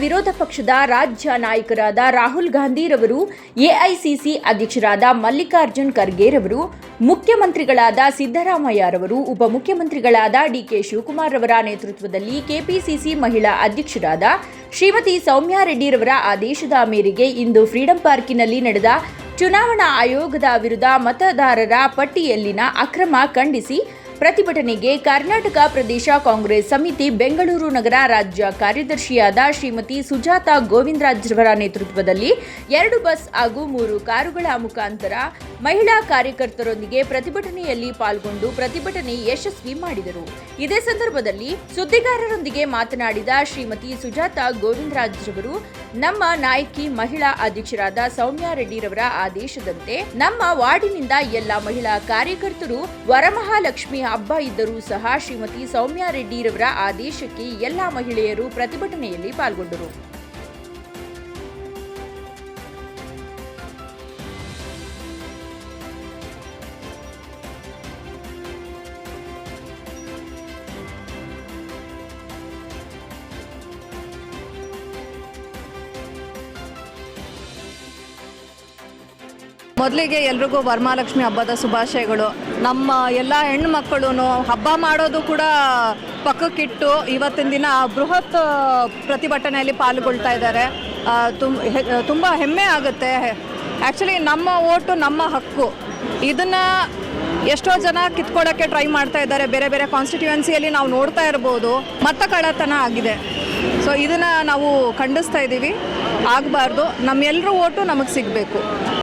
ವಿರೋಧ ಪಕ್ಷದ ರಾಜ್ಯ ನಾಯಕರಾದ ರಾಹುಲ್ ಗಾಂಧಿರವರು, ಎಐಸಿಸಿ ಅಧ್ಯಕ್ಷರಾದ ಮಲ್ಲಿಕಾರ್ಜುನ್ ಖರ್ಗೆರವರು, ಮುಖ್ಯಮಂತ್ರಿಗಳಾದ ಸಿದ್ದರಾಮಯ್ಯ ರವರು ಉಪಮುಖ್ಯಮಂತ್ರಿಗಳಾದ ಡಿಕೆ ಶಿವಕುಮಾರ್ ರವರ ನೇತೃತ್ವದಲ್ಲಿ ಕೆಪಿಸಿಸಿ ಮಹಿಳಾ ಅಧ್ಯಕ್ಷರಾದ ಶ್ರೀಮತಿ ಸೌಮ್ಯಾ ರೆಡ್ಡಿರವರ ಆದೇಶದ ಮೇರೆಗೆ ಇಂದು ಫ್ರೀಡಂ ಪಾರ್ಕಿನಲ್ಲಿ ನಡೆದ ಚುನಾವಣಾ ಆಯೋಗದ ವಿರುದ್ಧ ಮತದಾರರ ಪಟ್ಟಿಯಲ್ಲಿನ ಅಕ್ರಮ ಖಂಡಿಸಿ ಪ್ರತಿಭಟನೆಗೆ ಕರ್ನಾಟಕ ಪ್ರದೇಶ ಕಾಂಗ್ರೆಸ್ ಸಮಿತಿ ಬೆಂಗಳೂರು ನಗರ ರಾಜ್ಯ ಕಾರ್ಯದರ್ಶಿಯಾದ ಶ್ರೀಮತಿ ಸುಜಾತ ಗೋವಿಂದರಾಜ್ರವರ ನೇತೃತ್ವದಲ್ಲಿ ಎರಡು ಬಸ್ ಹಾಗೂ ಮೂರು ಕಾರುಗಳ ಮುಖಾಂತರ ಮಹಿಳಾ ಕಾರ್ಯಕರ್ತರೊಂದಿಗೆ ಪ್ರತಿಭಟನೆಯಲ್ಲಿ ಪಾಲ್ಗೊಂಡು ಪ್ರತಿಭಟನೆ ಯಶಸ್ವಿ ಮಾಡಿದರು. ಇದೇ ಸಂದರ್ಭದಲ್ಲಿ ಸುದ್ದಿಗಾರರೊಂದಿಗೆ ಮಾತನಾಡಿದ ಶ್ರೀಮತಿ ಸುಜಾತ ಗೋವಿಂದರಾಜ್ರವರು, ನಮ್ಮ ನಾಯಕಿ ಮಹಿಳಾ ಅಧ್ಯಕ್ಷರಾದ ಸೌಮ್ಯಾ ರೆಡ್ಡಿರವರ ಆದೇಶದಂತೆ ನಮ್ಮ ವಾರ್ಡಿನಿಂದ ಎಲ್ಲ ಮಹಿಳಾ ಕಾರ್ಯಕರ್ತರು ವರಮಹಾಲಕ್ಷ್ಮಿ ಹಬ್ಬ ಇದ್ದರೂ ಸಹ ಶ್ರೀಮತಿ ಸೌಮ್ಯಾ ರೆಡ್ಡಿರವರ ಆದೇಶಕ್ಕೆ ಎಲ್ಲ ಮಹಿಳೆಯರು ಪ್ರತಿಭಟನೆಯಲ್ಲಿ ಪಾಲ್ಗೊಂಡರು. ಮೊದಲಿಗೆ ಎಲ್ರಿಗೂ ವರಮಹಾಲಕ್ಷ್ಮಿ ಹಬ್ಬದ ಶುಭಾಶಯಗಳು. ನಮ್ಮ ಎಲ್ಲ ಹೆಣ್ಣು ಮಕ್ಕಳು ಹಬ್ಬ ಮಾಡೋದು ಕೂಡ ಪಕ್ಕಕ್ಕಿಟ್ಟು ಇವತ್ತಿನ ದಿನ ಬೃಹತ್ ಪ್ರತಿಭಟನೆಯಲ್ಲಿ ಪಾಲ್ಗೊಳ್ತಾ ಇದ್ದಾರೆ. ತುಂಬ ಹೆಮ್ಮೆ ಆಗುತ್ತೆ. ಆ್ಯಕ್ಚುಲಿ ನಮ್ಮ ಓಟು ನಮ್ಮ ಹಕ್ಕು. ಇದನ್ನು ಎಷ್ಟೋ ಜನ ಕಿತ್ಕೊಳ್ಳೋಕ್ಕೆ ಟ್ರೈ ಮಾಡ್ತಾ ಇದ್ದಾರೆ. ಬೇರೆ ಬೇರೆ ಕಾನ್ಸ್ಟಿಟ್ಯೂಯೆನ್ಸಿಯಲ್ಲಿ ನಾವು ನೋಡ್ತಾ ಇರ್ಬೋದು. ಮತ ಕಳ್ಳತನ ಆಗಿದೆ. ಸೊ ಇದನ್ನು ನಾವು ಖಂಡಿಸ್ತಾ ಇದ್ದೀವಿ ಆಗಬಾರ್ದು. ನಮ್ಮೆಲ್ಲರೂ ಓಟು ನಮಗೆ ಸಿಗಬೇಕು.